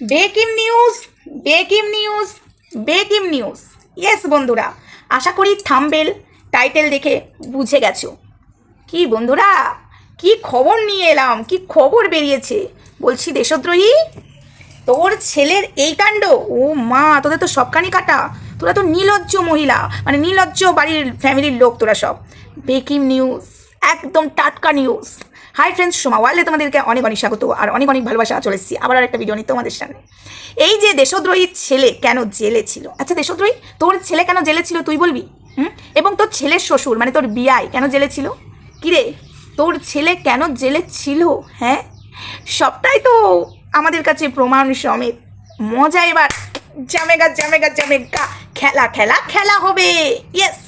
Breaking news breaking news breaking news yes বন্ধুরা, আশা করি থাম্বেল টাইটেল দেখে বুঝে গেছো। কি বন্ধুরা, কি খবর নিয়ে এলাম, কি খবর বেরিয়েছে? বলছি দেশদ্রোহী, তোর ছেলের এই কাণ্ড? ও মা, তোদের তো সবখানি কাটা। তোরা তো নির্লজ্জ মহিলা মানে নির্লজ্জ বাড়ির ফ্যামিলির লোক তোরা সব। ব্রেকিং নিউজ একদম টাটকা নিউজ হাই ফ্রেন্ডস সোমা ওয়ার্ল্ডে তোমাদেরকে অনেক অনেক স্বাগত আর অনেক অনেক ভালোবাসা চলে এসেছি। আবার আর একটা ভিডিও নিয়ে তোমাদের সামনে। এই যে দেশদ্রোহী ছেলে কেন জেলে ছিল? আচ্ছা দেশদ্রোহী, তোর ছেলে কেন জেলে ছিল তুই বলবি? হুম? এবং তোর ছেলের শ্বশুর মানে তোর বিয়াই কেন জেলে ছিল? কিরে, তোর ছেলে কেন জেলে ছিল? হ্যাঁ? সবটাই তো আমাদের কাছে প্রমাণ সমেত। মজা এবার। জামেগা জামেগা জামেগা। খেলা খেলা খেলা হবে। ইয়েস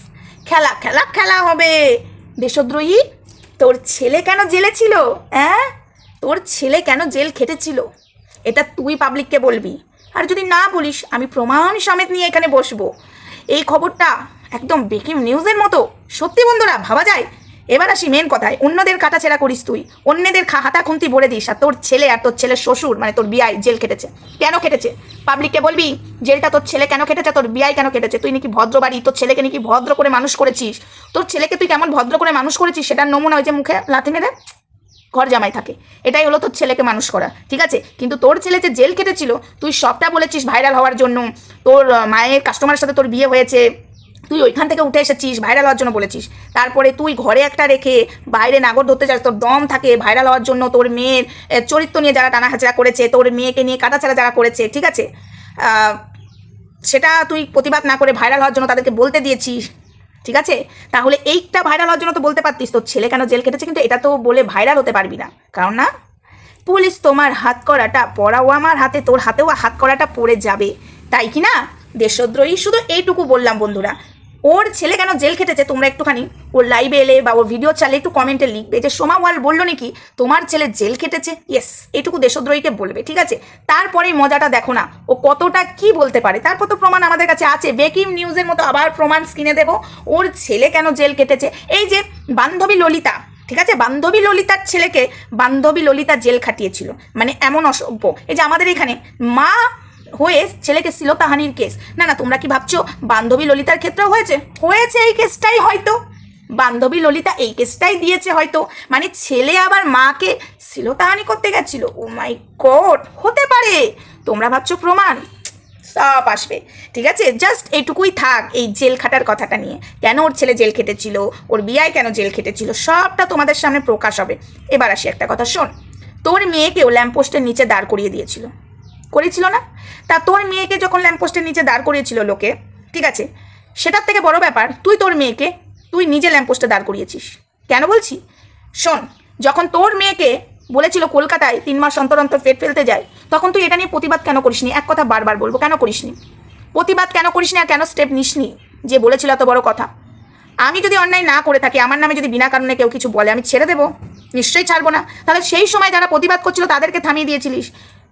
খেলা খেলা খেলা হবে। দেশদ্রোহী তোর ছেলে কেন জেলে ছিল? হ্যাঁ তোর ছেলে কেন জেল খেটেছিল? এটা তুই পাবলিককে বলবি। আর যদি না বলিস, আমি প্রমাণ সমেত নিয়ে এখানে বসবো। এই খবরটা একদম ব্রেকিং নিউজের মতো। সত্যি বন্ধুরা, ভাবা যায়? এবার আসি মেন কথায়। অন্যদের কাটাছেড়া করিস তুই। অন্যদের হাতা খুন্তি ভরে দিস, আর তোর ছেলে আর তোর ছেলের শ্বশুর মানে তোর বিয়াই জেল কেটেছে কেন কেটেছে পাবলিককে বলবি, জেলটা তোর ছেলে কেন কেটেছে তোর বিয়াই কেন কেটেছে তুই নাকি ভদ্র বাড়ি, তোর ছেলেকে নাকি ভদ্র করে মানুষ করেছিস? তোর ছেলেকে তুই কেমন ভদ্র করে মানুষ করেছিস, সেটার নমুনা ওই যে মুখে লাথি মেরে ঘর জামাই থাকে। এটাই হলো তোর ছেলেকে মানুষ করা, ঠিক আছে? কিন্তু তোর ছেলে যে জেল কেটেছিল তুই সবটা বলেছিস ভাইরাল হওয়ার জন্য। তোর মায়ের কাস্টমারের সাথে তোর বিয়ে হয়েছে। তুই ওইখান থেকে উঠে এসেছিস ভাইরাল হওয়ার জন্য বলেছিস। তারপরে তুই ঘরে একটা রেখে বাইরে নাগর ধরতে চাস তোর দম থাকে ভাইরাল হওয়ার জন্য, তোর মেয়ের চরিত্র নিয়ে যারা টানাহাচড়া করেছে, তোর মেয়েকে নিয়ে কাটাছাড়া যারা করেছে, ঠিক আছে? সেটা তুই প্রতিবাদ না করে ভাইরাল হওয়ার জন্য তাদেরকে বলতে দিয়েছিস, ঠিক আছে? তাহলে এইটা ভাইরাল হওয়ার জন্য তো বলতে পারতিস, তোর ছেলে কেন জেল কেটেছে কিন্তু এটা তো বলে ভাইরাল হতে পারবি না। কারণ না? পুলিশ তোমার হাত করাটা পড়াও আমার হাতে, তোর হাতেও হাত করাটা পড়ে যাবে। তাই কি না? দেশদ্রোহী, শুধু এইটুকু বললাম বন্ধুরা। ওর ছেলে কেন জেল খেটেছে? তোমরা একটুখানি ওর লাইভে এলে বা ওর ভিডিও চালে একটু কমেন্টে লিখবে যে, সোমা ওয়াল বলল নাকি, তোমার ছেলে জেল খেটেছে? ইয়েস এটুকু দেশদ্রোহীকে বলবে, ঠিক আছে? তারপরে মজাটা দেখো না, ও কতটা কি বলতে পারে? তারপর তো প্রমাণ আমাদের কাছে আছে বেকিং নিউজের মতো আবার প্রমাণ স্ক্রিনে দেবো, ওর ছেলে কেন জেল কেটেছে এই যে বান্ধবী ললিতা, ঠিক আছে? বান্ধবী ললিতার ছেলেকে বান্ধবী ললিতা জেল খাটিয়েছিল মানে এমন অসভ্য। এই যে আমাদের এখানে মা হয়ে ছেলেকে শ্লীলতাহানির কেস। না না, তোমরা কি ভাবছ বান্ধবী ললিতার ক্ষেত্রেও হয়েছে? হয়েছে এই কেসটাই হয়তো। বান্ধবী ললিতা এই কেসটাই দিয়েছে হয়তো। মানে ছেলে আবার মাকে শ্লীলতাহানি করতে গেছিল। ও মাই গড হতে পারে। তোমরা ভাবছ প্রমাণ? সব আসবে। ঠিক আছে জাস্ট এইটুকুই থাক এই জেল খাটার কথাটা নিয়ে। কেন ওর ছেলে জেল খেটেছিল? ওর বিয়ায় কেন জেল খেটেছিল? সবটা তোমাদের সামনে প্রকাশ হবে। এবার আসি একটা কথা, শোন। তোর মেয়েকেও ল্যাম্পপোস্টের নিচে দাঁড় করিয়ে দিয়েছিল। করেছিল না? তা তোর মেয়েকে যখন ল্যাম্পপোস্টের নিচে দাঁড় করিয়েছিল লোকে, ঠিক আছে? সেটার থেকে বড় ব্যাপার, তুই তোর মেয়েকে, তুই নিজে ল্যাম্পপোস্টে দাঁড় করিয়েছিস। কেন বলছি? শোন, যখন তোর মেয়েকে বলেছিল কলকাতায় তিন মাস অন্তর অন্তর পেট ফেলতে যায় তখন তুই এটা নিয়ে প্রতিবাদ কেন করিসনি? এক কথা বারবার বলব, কেন করিসনি? প্রতিবাদ কেন করিসনি আর কেন স্টেপ নিসনি? যে বলেছিল এত বড় কথা। আমি যদি অন্যায় না করে থাকি, আমার নামে যদি বিনা কারণে কেউ কিছু বলে, আমি ছেড়ে দেবো? নিশ্চয়ই ছাড়বো না। তাহলে সেই সময় যারা প্রতিবাদ করছিল তাদেরকে থামিয়ে দিয়েছিলিস।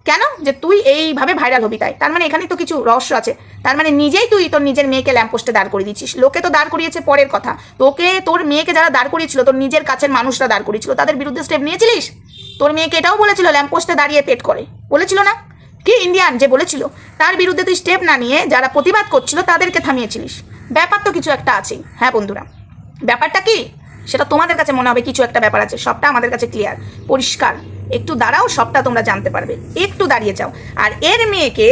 কেন? যে তুই এইভাবে ভাইরাল হবি তাই। তার মানে এখানে তো কিছু রহস্য আছে। তার মানে নিজেই তুই তোর নিজের মেয়েকে ল্যাম্পোস্টে দাঁড় করিয়ে দিচ্ছিস। লোকে তো দাঁড় করিয়েছে পরের কথা। তোকে, তোর মেয়েকে যারা দাঁড় করিয়েছিল, তোর নিজের কাছের মানুষরা দাঁড় করিয়েছিল, তাদের বিরুদ্ধে স্টেপ নিয়েছিলিস? তোর মেয়েকে এটাও বলেছিল ল্যাম্পপোস্টে দাঁড়িয়ে পেট করে। বলেছিল না? কি ইন্ডিয়ান যে বলেছিল? তার বিরুদ্ধে তুই স্টেপ না নিয়ে যারা প্রতিবাদ করছিল, তাদেরকে থামিয়েছিলিস। ব্যাপার তো কিছু একটা আছেই। হ্যাঁ বন্ধুরা, ব্যাপারটা কি? সেটা তোমাদের কাছে মনে হবে, কিছু একটা ব্যাপার আছে। সবটা আমাদের কাছে ক্লিয়ার পরিষ্কার। একটু দাঁড়াও, সবটা তোমরা জানতে পারবে। একটু দাঁড়িয়ে যাও। আর এর মেয়েকে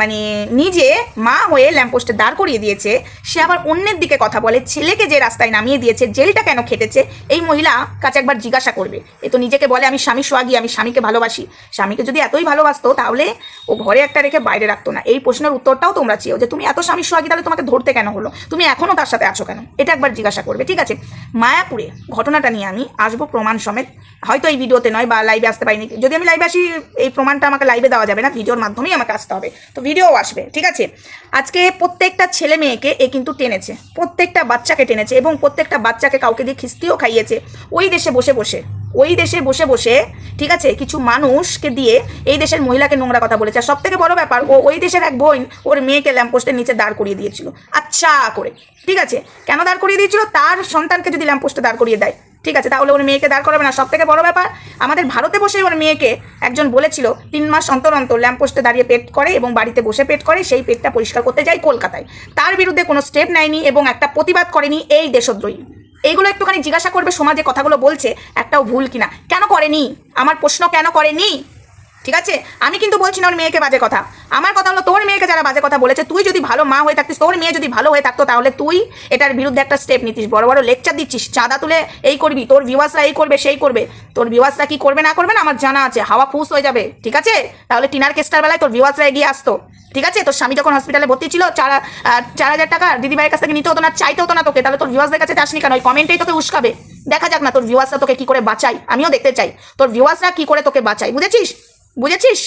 মানে নিজে মা হয়ে ল্যাম্পপোস্টে দাঁড় করিয়ে দিয়েছে। সে আবার অন্যের দিকে কথা বলে, ছেলেকে যে রাস্তায় নামিয়ে দিয়েছে, জেলটা কেন খেটেছে? এই মহিলা কাছে একবার জিজ্ঞাসা করবে। এ তো নিজেকে বলে, আমি স্বামী সোয়াগী আমি স্বামীকে ভালোবাসি। স্বামীকে যদি এতই ভালোবাসতো, তাহলে ও ঘরে একটা রেখে বাইরে রাখতো না। এই প্রশ্নের উত্তরটাও তোমরা চেয়েও যে, তুমি এত স্বামী সোয়াগী তাহলে তোমাকে ধরতে কেন হলো? তুমি এখনও তার সাথে আছো কেন? এটা একবার জিজ্ঞাসা করবে, ঠিক আছে? মায়াপুরে, ঘটনাটা নিয়ে আমি আসব প্রমাণ সমেত। হয়তো এই ভিডিওতে নয় বা লাইভে আসতে পারিনি। যদি আমি লাইভে আসি, এই প্রমাণটা আমাকে লাইভে দেওয়া যাবে না ভিডিওর মাধ্যমেই আমাকে আসতে হবে। তো ভিডিও আসবে, ঠিক আছে? আজকে প্রত্যেকটা ছেলে মেয়েকে এ কিন্তু টেনেছে, প্রত্যেকটা বাচ্চাকে টেনেছে এবং প্রত্যেকটা বাচ্চাকে কাউকে দিয়ে খিস্তিও খাইয়েছে। ওই দেশে বসে বসে, ওই দেশে বসে বসে, ঠিক আছে, কিছু মানুষকে দিয়ে এই দেশের মহিলাকে নোংরা কথা বলেছে। আর সব থেকে বড় ব্যাপার, ও ওই দেশের এক বোন, ওর মেয়েকে ল্যাম্পপোস্টের নিচে দাঁড় করিয়ে দিয়েছিল। আচ্ছা করে, ঠিক আছে? কেন দাঁড় করিয়ে দিয়েছিল? তার সন্তানকে যদি ল্যাম্পপোস্টে দাঁড় করিয়ে দেয় ঠিক আছে, তাহলে ওর মেয়েকে দাঁড় করাবে না। সব থেকে বড় ব্যাপার, আমাদের ভারতে বসে ওর মেয়েকে একজন বলেছিল, তিন মাস অন্তর অন্তর ল্যাম্পপোস্টে দাঁড়িয়ে পেট করে এবং বাড়িতে বসে পেট করে, সেই পেটটা পরিষ্কার করতে যায় কলকাতায়। তার বিরুদ্ধে কোনো স্টেপ নেয়নি এবং একটা প্রতিবাদ করেনি এই দেশদ্রোহী। এইগুলো একটুখানি জিজ্ঞাসা করবে সমাজে কথাগুলো বলছে, একটাও ভুল কিনা। কেন করেনি? আমার প্রশ্ন কেন করেনি? ঠিক আছে? আমি কিন্তু বলছি না ওর মেয়েকে বাজে কথা। আমার কথা হলো তোর মেয়েকে যারা বাজে কথা বলেছে, তুই যদি ভালো মা হয়ে থাকতিস, তোর মেয়ে যদি ভালো হয়ে থাকতো, তাহলে তুই এটার বিরুদ্ধে একটা স্টেপ নিতিস। বড় বড় লেকচার দিচ্ছিস, চাঁদা তুলে এই করবি, তোর ভিউয়ার্সরা এই করবে, সেই করবে। তোর ভিউয়ার্সরা কি করবে, না করবে, না আমার জানা আছে, হাওয়া ফুস হয়ে যাবে। ঠিক আছে? তাহলে টিনার কেসটার বেলায় তোর ভিউয়ার্সরা এগিয়ে আসতো। ঠিক আছে? তোর স্বামী যখন হসপিটালে ভর্তি ছিল, চার চার হাজার টাকা দিদিভাইয়ের কাছ থেকে নিতে হতো না, চাইতে হতো না তোকে, তাহলে তোর ভিউয়ার্সদের কাছে যাসনি কেন? ওই কমেন্টেই তোকে উস্কাবে। দেখা যাক না তোর ভিউয়ার্সরা তোকে কি করে বাঁচাই আমিও দেখতে চাই। তোর ভিউয়ার্সরা কি করে তোকে বাঁচাই বুঝেছিস? বুঝেছিস?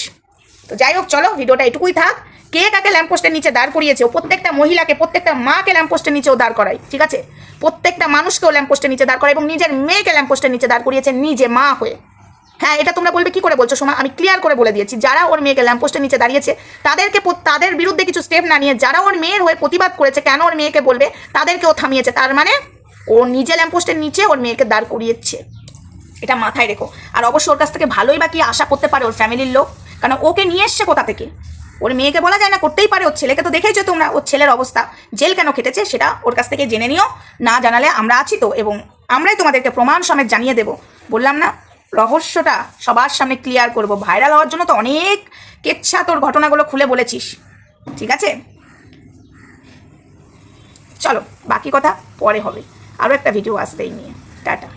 তো যাই হোক, চলো, ভিডিওটা এটুকুই থাক। কে কাকে ল্যাম্পপোস্টের নিচে দাঁড় করিয়েছে? ও প্রত্যেকটা মহিলাকে, প্রত্যেকটা মাকে ল্যাম্পপোস্টের নিচেও দাঁড় করায়, ঠিক আছে? প্রত্যেকটা মানুষকেও ল্যাম্পপোস্টের নিচে দাঁড় করায় এবং নিজের মেয়েকে ল্যাম্পপোস্টের নিচে দাঁড় করিয়েছে নিজে, মা হয়ে। হ্যাঁ এটা তোমরা বলবে, কি করে বলছো সময় আমি ক্লিয়ার করে বলে দিয়েছি, যারা ওর মেয়েকে ল্যাম্পপোস্টের নিচে দাঁড়িয়েছে, তাদেরকে তাদের বিরুদ্ধে কিছু স্টেপ না নিয়ে, যারা ওর মেয়ের হয়ে প্রতিবাদ করেছে, কেন ওর মেয়েকে বলবে? তাদেরকেও থামিয়েছে, তার মানে ও নিজে ল্যাম্পপোস্টের নিচে ওর মেয়েকে দাঁড় করিয়েছে। এটা মাথায় রেখো। আর অবশ্য ওর কাছ থেকে ভালোই বা কি আশা করতে পারে ওর ফ্যামিলির লোক। কারণ ওকে নিয়ে এসছে কোথা থেকে? ওর মেয়েকে বলা যায় না, করতেই পারে। ওর ছেলেকে তো দেখেছ তোমরা, ওর ছেলের অবস্থা। জেল কেন খেটেছে সেটা ওর কাছ থেকে জেনে নিও। না জানালে আমরা আছি তো, এবং আমরাই তোমাদেরকে প্রমাণ সমেত জানিয়ে দেব। বললাম না, রহস্যটা সবার সামনে ক্লিয়ার করব। ভাইরাল হওয়ার জন্য তো অনেক কেচ্ছা তোর ঘটনাগুলো খুলে বলেছিস। ঠিক আছে? চলো, বাকি কথা পরে হবে। আরও একটা ভিডিও আসবে এই নিয়ে। টাটা।